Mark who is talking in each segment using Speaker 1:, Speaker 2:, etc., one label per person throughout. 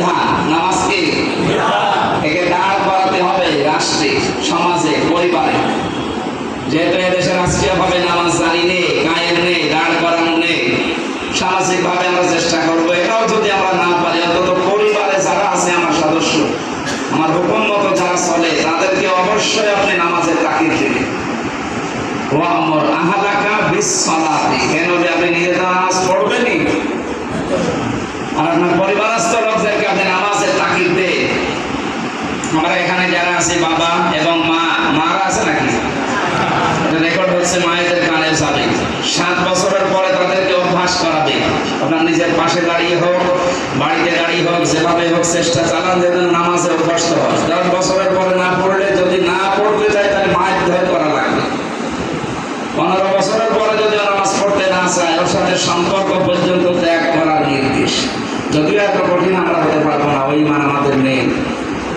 Speaker 1: বিধান নামাজ কি একে দাঁড় করাতে হবে রাষ্ট্রে, সমাজে, পরিবারে। যেহেতু এদেশে রাষ্ট্রীয় ভাবে নামাজ জানি নেই, কায়েম নেই, দাঁড় করানো নেই সামাজিক ভাবে আমরা চেষ্টা করব। এটাও যদি আমরা না পারি, অন্তত পরিবারে যারা আছে আমার সদস্য, আমার হুকুম মতো যারা চলে, তাদেরকে অবশ্যই আপনি নামাজের তাকিদ দেবেন। ওয়ামর আহালাকা বিসসালাতি। কেন যে আপনি নিজে তো নামাজ পড়বেনই? আর আপনার পরিবারস্থ লোকদেরকে আপনি নামাজের তাকিদ দেন আমরা এখানে যারা আছি বাবা এবং মা, মারা আছে নাকি? রেকর্ড হচ্ছে মায়েদের কানে যাবে সাত বছরের পরে তাদেরকে অভ্যাস করাবে। আপনার নিজের পাশে দাঁড়িয়ে হোক, বাড়িতে দাঁড়িয়ে হোক, যেভাবে হোক চেষ্টা চালান, যেন নামাজে অভ্যস্ত হয় দশ বছরের পরে না পড়লে, যদি না পড়তে চায়, তাহলে মায়ের ধরে করা লাগবে। পনেরো বছরের পরে যদি নামাজ পড়তে না চায়, ওর সাথে সম্পর্ক পর্যন্ত ত্যাগ করার নির্দেশ। যদিও এত কঠিন আমরা হতে পারব না, ওই মান আমাদের নেই।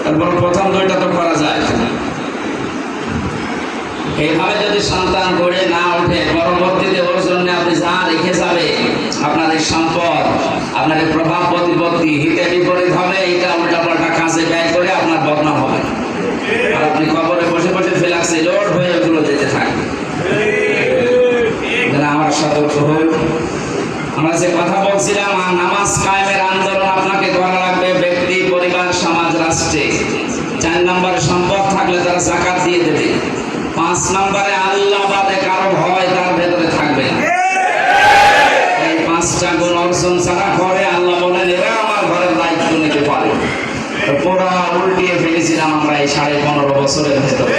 Speaker 1: তারপর প্রথম দুইটা তো করা যায়। এইভাবে যদি সন্তান গড়ে না ওঠে, পরবর্তীতে ওর জন্য আপনি যা রেখে যাবে সম্পদ প্রভাব প্রতিপত্তি, হিতে বিপরীত হবে এটা উল্টাপাল্টা কাজে ব্যয় করে আপনার বদনাম হবে। আর আপনি কবরে বসে বসে ফেলাক্সে হয়ে ওগুলো যেতে থাকবে আমার সতর্ক হোক আমরা যে কথা বলছিলাম নামাজ কায়েমের আন্দোলন আপনাকে করা চার নম্বরে সম্পদ থাকলে তারা জাকাত দিয়ে দেবে পাঁচ নম্বরে আল্লাহ বাদে কারও ভয় তার ভেতরে থাকবে না। এই পাঁচটা গুণ অর্জন যারা করে আল্লাহ বলেন, এরা আমার ঘরের দায়িত্ব নিতে পারে পুরা উল্টিয়ে ফেলেছিলাম আমরা এই সাড়ে পনেরো বছরের ভেতরে।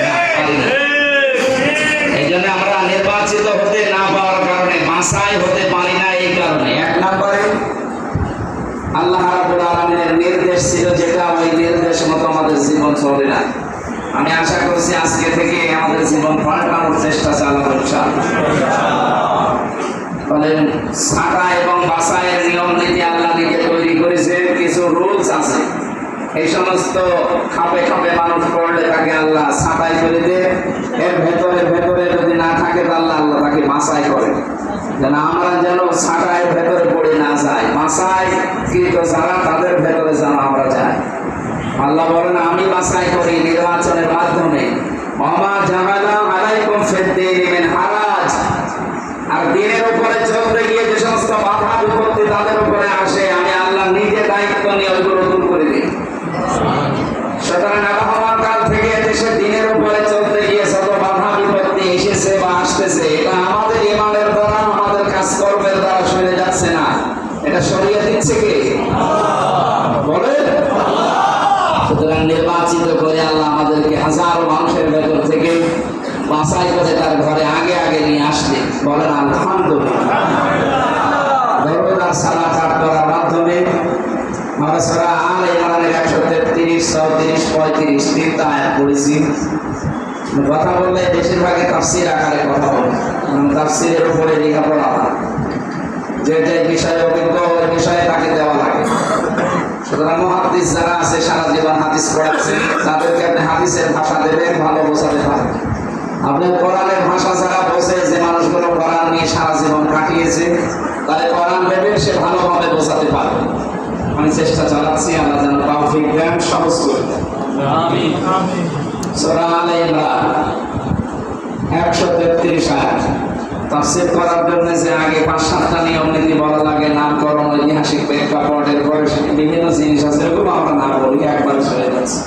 Speaker 1: এই জন্য আমরা নির্বাচিত হতে না পাওয়ার কারণে বাসায় হতে পারি না এই কারণে এক নম্বরে আল্লাহ আলামিনের নির্দেশ ছিল যেটা ওই নির্দেশ মতো আমাদের জীবন চলে না। আমি আশা করছি আজকে থেকে আমাদের জীবন পাল্টানোর চেষ্টা চালাবো। বলেন ছাটা এবং বাসায়ের নিয়ম নীতি আল্লাহ নিজে তৈরি করেছে, কিছু রুলস আছে। এই সমস্ত খাপে খাপে মানুষ পড়লে তাকে আল্লাহ ছাটাই করে দেয়। এর ভেতরে ভেতরে যদি না থাকে তাহলে আল্লাহ তাকে বাসাই করে। যেন আমরা যেন ছাটায় ভেতরে পড়ে না যাই বাসায় কৃত যারা তাদের ভেতরে যেন আমরা যাই। আল্লাহ বলেন, আমি বাসায় করি নির্বাচনের মাধ্যমে। অমা জামালা আলাইকুম ফিদ্দিন হারাজ। আর দিনের উপরে চলতে গিয়ে যে সমস্ত বাধা বিপত্তি তাদের উপরে আসে আমি আল্লাহ নিজে দায়িত্ব নিয়ে ওইগুলো দূর করে দিই সুতরাং আবহাওয়ার কাল থেকে দেশে দিনের উপরে চলতে গিয়ে যত বাধা বিপত্তি এসেছে বা আসতেছে এটা আমাদের ইমানের দ্বারা আমাদের কাজকর্মের দ্বারা সরে যাচ্ছে না এটা সরিয়ে দিচ্ছে কে বলে সুতরাং নির্বাচিত করে আল্লাহ আমাদেরকে হাজারো মানুষের ভেতর থেকে বাছাই করে তার ঘরে আগে আগে নিয়ে আসলে বলেন, আলহামদুলিল্লাহ। দরবেদার সালা পাঠ করার মাধ্যমে আমরা সারা আল ইমরানের একশো তেত্রিশ, চৌত্রিশ, পঁয়ত্রিশ তিনটা আয়াত পড়েছি। কথা বললে বেশিরভাগই তাফসির আকারে কথা বলে তাফসিরের উপরে লেখাপড়া যে যে বিষয়ে অভিজ্ঞ, ওই বিষয়ে তাকে দেওয়া লাগে। সুতরাং মহাদিস যারা আছে, সারা জীবন হাদিস পড়াচ্ছেন তাদেরকে আপনি হাদিসের ভাষা দেবেন, ভালো বোঝাতে পারেন আপনি কোরআনের ভাষা ছাড়া বোঝে যে মানুষগুলো কোরআন নিয়ে সারা জীবন কাটিয়েছে তাহলে কোরআন দেবেন সে ভালোভাবে বোঝাতে পারবে। আমি চেষ্টা চালাচ্ছি আল্লাহ যেন তৌফিক দেন সহজ করে দেন। সূরা আলে ইমরান একশো তেত্রিশ আয়াত। তাফসীর করার জন্য যে আগে পাঁচ সাতটা নিয়ম নীতি বলা লাগে নামকরণ ঐতিহাসিক প্রেক্ষাপট এরপরে বিভিন্ন জিনিস আছে এগুলো আমরা না বলি একবার চলে যাচ্ছে।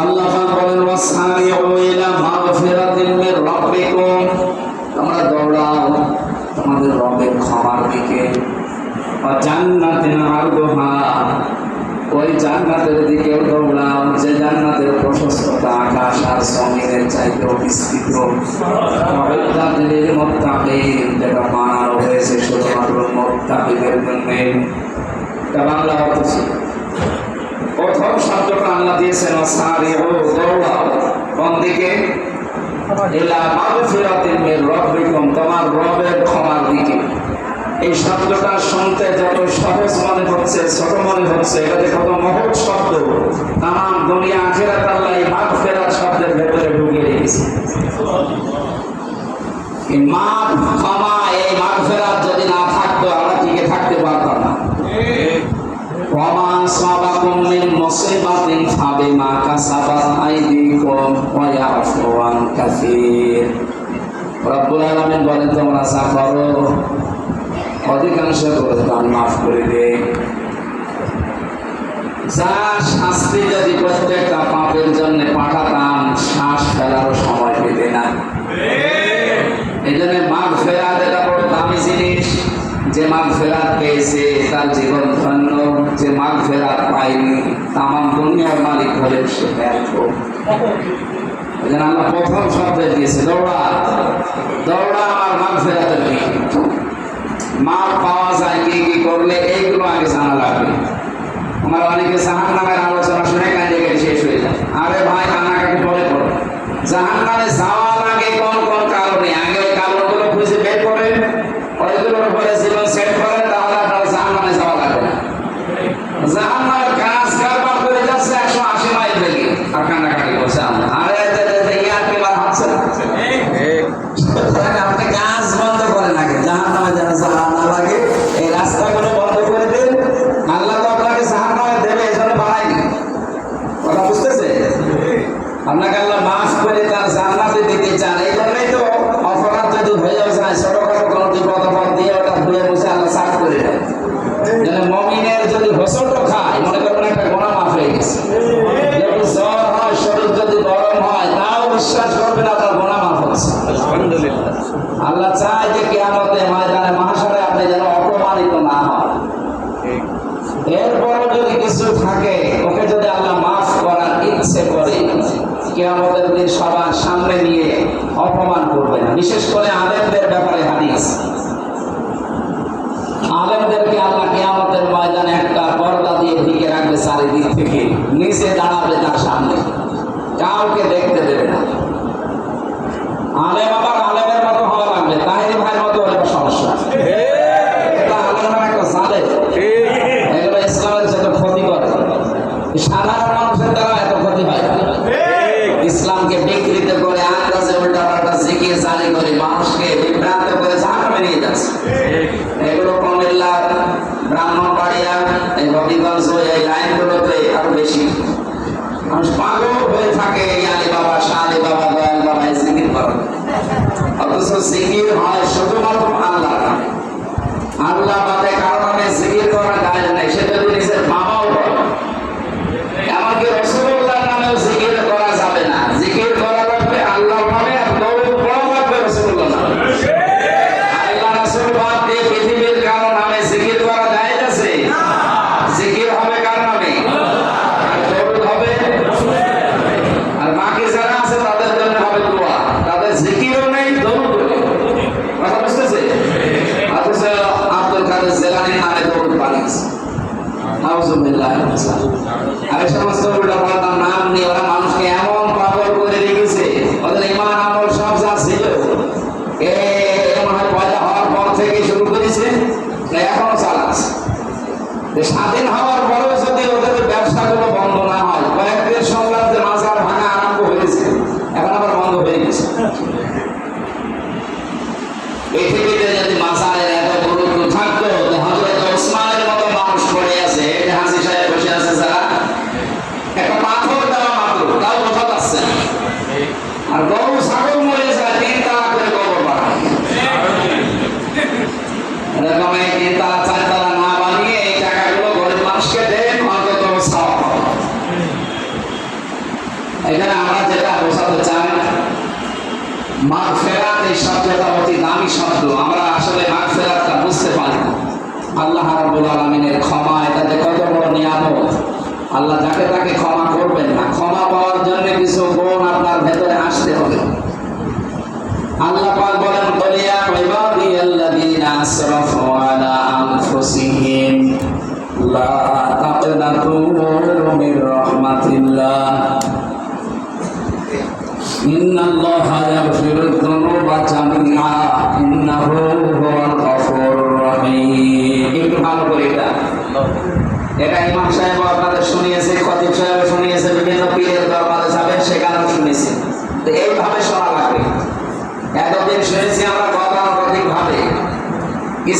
Speaker 1: আল্লাহ বলেন ওয়াসারিউ ইলা মাগফিরাতিন মির রাব্বিকুম। তোমরা দৌড়াও, তোমাদের রবের ক্ষমার দিকে। ওয়া জান্নাতিন আরদুহা। ওই জান্নাতের দিকেও দৌড়াও, যে জান্নাতের প্রশস্ততা আকাশ আর জমিনের চাইতেও বিস্তৃত। মুত্তাকিন যেটা বানানো হয়েছে শুধুমাত্র মুত্তাকিদের জন্য। এটা বাংলা অর্থ প্রথম শব্দটা আল্লাহ দিয়েছেন কোন দিকে? তোমার রবের ক্ষমার দিকে। এই শব্দটা শুনতে যত সহজ মনে হচ্ছে, ছোট মনে হচ্ছে এটাতে কত মহৎ শব্দ। তাম দুনিয়া, আখেরাত আল্লাহ এই মাগফিরাত শব্দের ভেতরে ঢুকিয়ে রেখেছে। মাগ ক্ষমা, এই মাগফিরাত যদি না আসাবাকুম মিন মুসিবাতিন ফাবিমা কাসাবাত আইদিকুম ওয়া ইয়াফু আন কাসীর রব্বুল আলামিন বলেন তোমরা যা করো অধিকাংশ আমি মাফ করে দেই যা শাস্তি যদি প্রত্যেকটা পাপের জন্য পাঠাতাম শ্বাস ফেলারও সময় পেতে না। এই জন্য মাঘ ফেরাত এটা বড় দামি জিনিস। যে মাঘ ফেরাত পেয়েছে তার জীবন ধন্য, যে মাঘ ফেরাত পায়নি, তামাম দুনিয়ার মালিক হলেন সে ব্যর্থ। আল্লাহ প্রথম শব্দে দিয়েছে, দৌড়া দৌড়া আমার মাঘ ফেরাতের দিকে। মাঘ পাওয়া যায় কি কি করলে এইগুলো আগে জানা লাগবে। আমার অনেকে জাহান নামের আলেমদের ব্যাপারে হাদিস। আলেমদেরকে আল্লাহ কেয়ামতের ময়দানে একটা পর্দা দিয়ে ঢেকে রাখবে চারিদিক থেকে। নিচে দাঁড়াবে তার সামনে। কাউকে দেখতে দেবে না। আলেম আবার আলেমের মতো হওয়া লাগবে। তাই বছর হয় শুধুমাত্র Alexandre Massaro আর গরু ছাগল মরে যায়, তিন তালা করে কবর বানায়। তিন তালা, চার তালা না বানিয়ে এই টাকাগুলো গরিব মানুষকে দেন অন্তত এখানে আমরা যেটা বোঝাতে চাই, মাঘ ফেরাত এই শব্দটা অতি দামি শব্দ। আমরা আসলে মাঘ ফেরাতটা বুঝতে পারি না। আল্লাহ রাবুল আলমিনের ক্ষমা, এটা যে কত বড় নিয়ামত। আল্লাহ যাকে তাকে ক্ষমা করবেন না, ক্ষমা পাওয়ার জন্য কিছু গুণ আপনার ভেতরে আসতে হবে। আল্লাহ পাক বলেন আল্লাযীনা আসরাফু আলা আনফুসিহিম, লা তাকনাতু মির রাহমাতিল্লাহ যুনুবা জামিআ, ইন্নাহু হুয়াল ভালো করে এটা। এটা শুনেছি আমরা গতানুগতিক ভাবে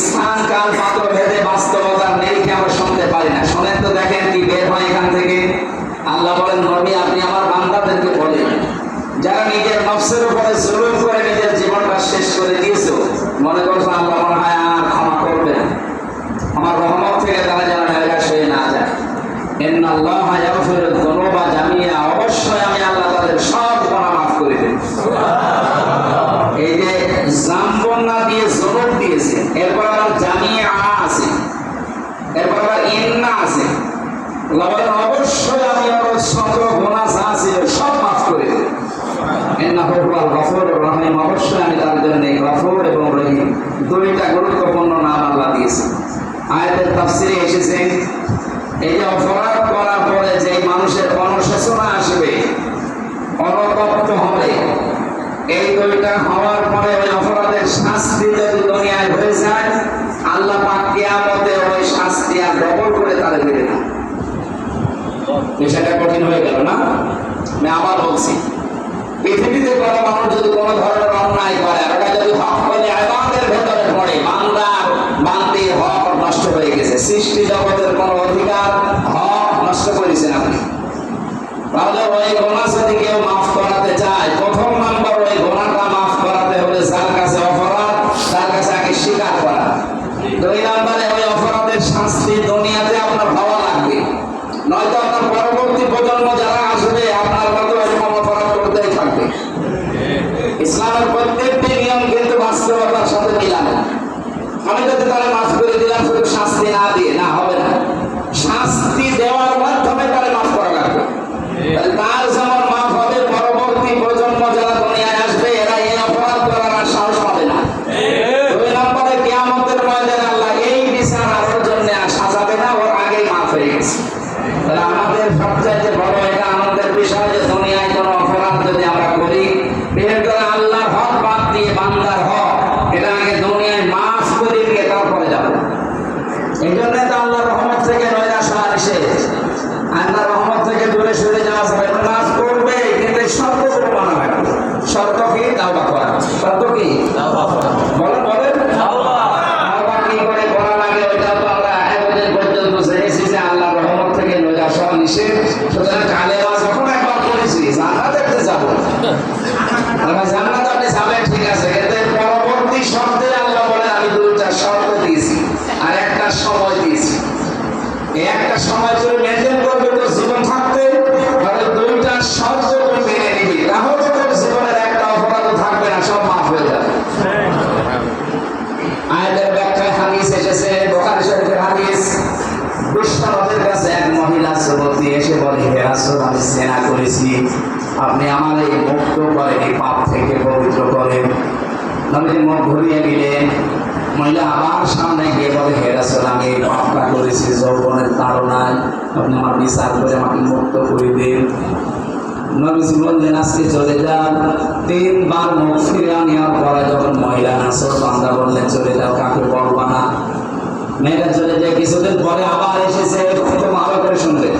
Speaker 1: স্থান, কাল পাত্র ভেদে বাস্তবতা নেই কি আমরা শুনতে পারি না। শোনেন তো দেখেন কি বের হয় এখান থেকে। আল্লাহ বলেন ধর্মী আপনি নব্বইটা গুরুত্বপূর্ণ নাম আল্লাহ দিয়েছে আয়াতের তাফসিরে এসেছে এই যে অপরাধ করার পরে যে মানুষের অনুশোচনা আসবে, অনতপ্ত হবে। এই দুইটা হওয়ার পরে ওই অপরাধের শাস্তি যদি দুনিয়ায় হয়ে যায়, আল্লাহ পাক কিয়ামতে ওই শাস্তি আর ডবল করে তারা দেবে না বিষয়টা কঠিন হয়ে গেল না? আমি আবার বলছি, পৃথিবীতে কোনো মানুষ যদি কোনো ধরনের করেছে সৃষ্টি জগতের কোন অধিকার হক নষ্ট করেছেন আপনি। তাহলে ওই গোনা সামনে গিয়ে বলে, হে রাসূল পাপটা করেছি, যৌবনের তাড়নায়। আপনি আমার বিচার করে আমাকে মুক্ত করে দিন। নবীজি বললেন আজকে চলে যান। তিনবার মুখ ফিরে নেওয়ার পরে যখন মহিলা নাসর বান্দা বললেন চলে যাও কাকে বলবা না। মেয়েটা চলে যায়। কিছুদিন পরে আবার এসেছে খুব ভালো করে শুনলে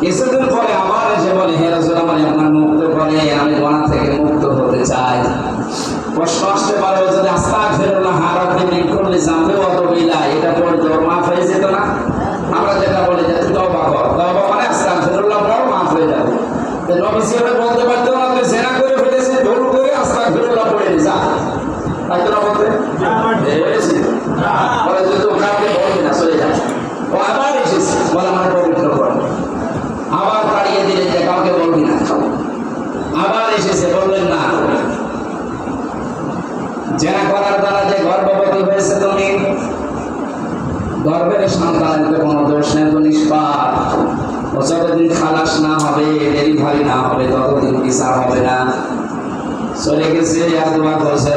Speaker 1: কিছুদিন পরে আবার এসে বলে, হে রাসূল, আমার আপনার মুক্ত করে, আমি গোনা থেকে মুক্ত হতে চাই। কষ্ট আসতে পারে যদি আস্তা ফেরুল্লাহ হারাতে মিন করলে জানবে অত বিলা এটা পড়ে তোর মাফ হয়ে যেত না। আমরা যেটা বলি যে তবা কর। তবা মানে আস্তা ফেরুল্লাহ পড় মাফ হয়ে যাবে। নবী সাহেব বলতে পারতো না তুই জেনা করে ফেলেছিস ভুল করে আস্তাক ফেরুল্লাহ পড়ে নি যা তাই তো না বলতে বলেছি বলে যে তুই কাউকে বলবি না চলে যা ও আবার এসেছে বলে আমার পবিত্র কর আবার তাড়িয়ে দিলেন যে কাউকে বলবি না আবার এসেছে বললেন না জেনা করার দ্বারা যে গর্ভবতী হয়েছে তুমি গর্ভের সন্তানের তো কোনো দোষ নেই তো নিষ্পাপ ও যতদিন খালাস না হবে ডেলিভারি না হবে ততদিন বিচার হবে না চলে গেছে, আর দোয়া করছে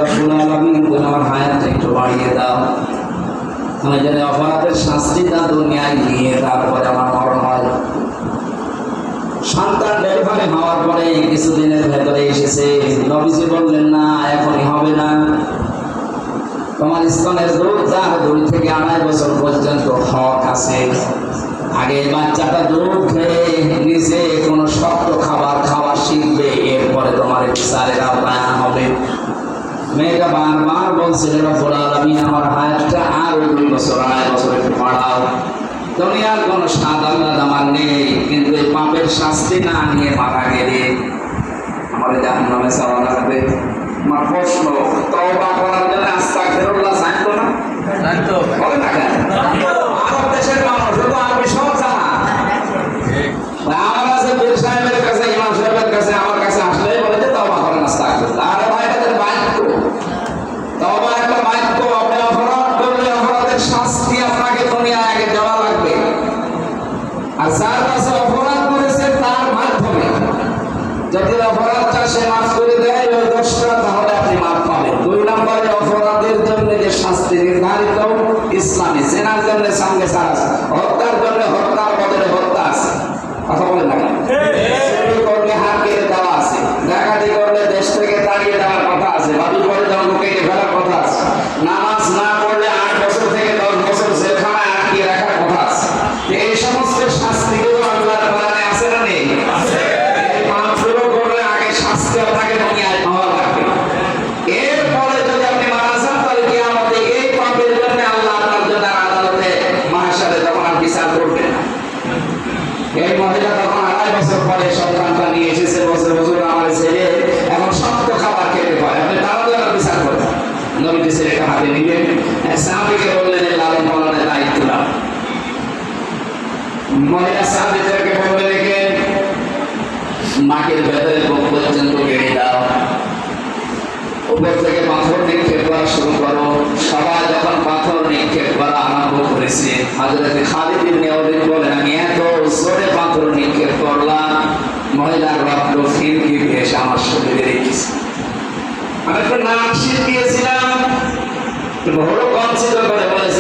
Speaker 1: আমার হায়াতটা একটু বাড়িয়ে দাও। আমি যেন অপরাধের শাস্তি শাস্তিটা দুনিয়ায় নিয়ে তারপরে আমার মরণ হয়। সন্তান ডেলিভারি হওয়ার পরে কিছুদিনের ভেতরে এসেছে। নবীজি বললেন, না, এখনই হবে না। তোমার স্তনের দুধ যার দুই থেকে আড়াই বছর পর্যন্ত হক আছে। আগে বাচ্চাটা দুধ খেয়ে নিজে কোনো শক্ত খাবার শিখবে এরপরে তোমার বিচারের আওতায় হবে। মেয়েটা বারবার বলছিল রব্বুল আলামিন আমার হায়াতটা আরও দুই বছর আড়াই বছর একটু বাড়াও। দুনিয়ার কোনো স্বাদ আল্লাহ আমার নেই কিন্তু এই পাপের শাস্তি না নিয়ে মারা গেলে আমার জাহান নামে যাওয়া লাগবে। আমার প্রশ্ন তওবা করার জন্য আস্তাগফিরুল্লাহ জানতো না? বলে না কেন আরব দেশের মানুষ ও তো আরবি সব জানা আমার কাছে বীর সাহেবের কাছে ইমাম সাহেবের কাছে আমার কাছে আসলেই বলে যে তওবা করেন আস্তাগফিরুল্লাহ আরে ভাই এটা তো বাক্য তওবা একটা বাক্য আপনি অপরাধ করলে অপরাধের শাস্তি আপনাকে দুনিয়ায় আগে দেওয়া লাগবে আর যার কাছে অপরাধ করেছে তার মাধ্যমে যদি অপরাধটা সে মাফ করে দেয় ওই দোষটা তাহলে আপনি মাফ পাবেন দুই নম্বরে অপরাধের জন্য যে শাস্তি নির্ধারিত ইসলামী সেনার জন্য সঙ্গে সারা আছে, হত্যার জন্য হত্যার বদলে হত্যা আছে। কথা বলেন না কেন? চুরি করলে হাত কেটে দেওয়া আছে ডাকাতি করলে দেশ থেকে তাড়িয়ে দেওয়ার কথা আছে বাবি করে জন্ম কেটে ফেলার কথা আছে নামাজ না পড়লে আট বছর থেকে দশ বছর জেলখানায় আটকিয়ে রাখার কথা আছে এই সমস্ত শাস্তিগুলো আল্লাহর কোরআনে আছে না নেই এই পাপগুলো করলে আগে শাস্তি আপনাকে দুনিয়ায় পাওয়া লাগবে এরপরে যদি আপনি মারা যান তাহলে কিয়ামতে এই পাপের জন্য আল্লাহ আপনার জন্য আদালতে মাহশারে তখন আর বিচার করবেন না এই মহিলা তখন আড়াই বছর পরে সন্তানটা নিয়ে এসেছে বছর বছর আমার ছেলে এখন শক্ত খাবার খেতে পারে আপনি তাড়াতাড়ি আর বিচার করবেন নবীজি ছেলেটা হাতে নিলেন এক সাহাবিকে বললেন এই লালন পালনের দায়িত্ব নাও মহিলা সাহাবিদেরকে বলবে রেখে মাটির ভেতরে বুক পর্যন্ত গেড়ে দাও উপর থেকে পাথর নিক্ষেপ করা শুরু করো সবাই যখন পাথর নিক্ষেপ করা আরম্ভ করেছে হাজরতে খালিদ ইবনে ওয়ালিদ বলেন আমি এত জোরে পাথর নিক্ষেপ করলাম মহিলার রক্ত ফিনকি ভেসে আমার শরীরে রেখেছে আমি একটু নাম দিয়েছিলাম হলো কনসিডার করে বলেছে।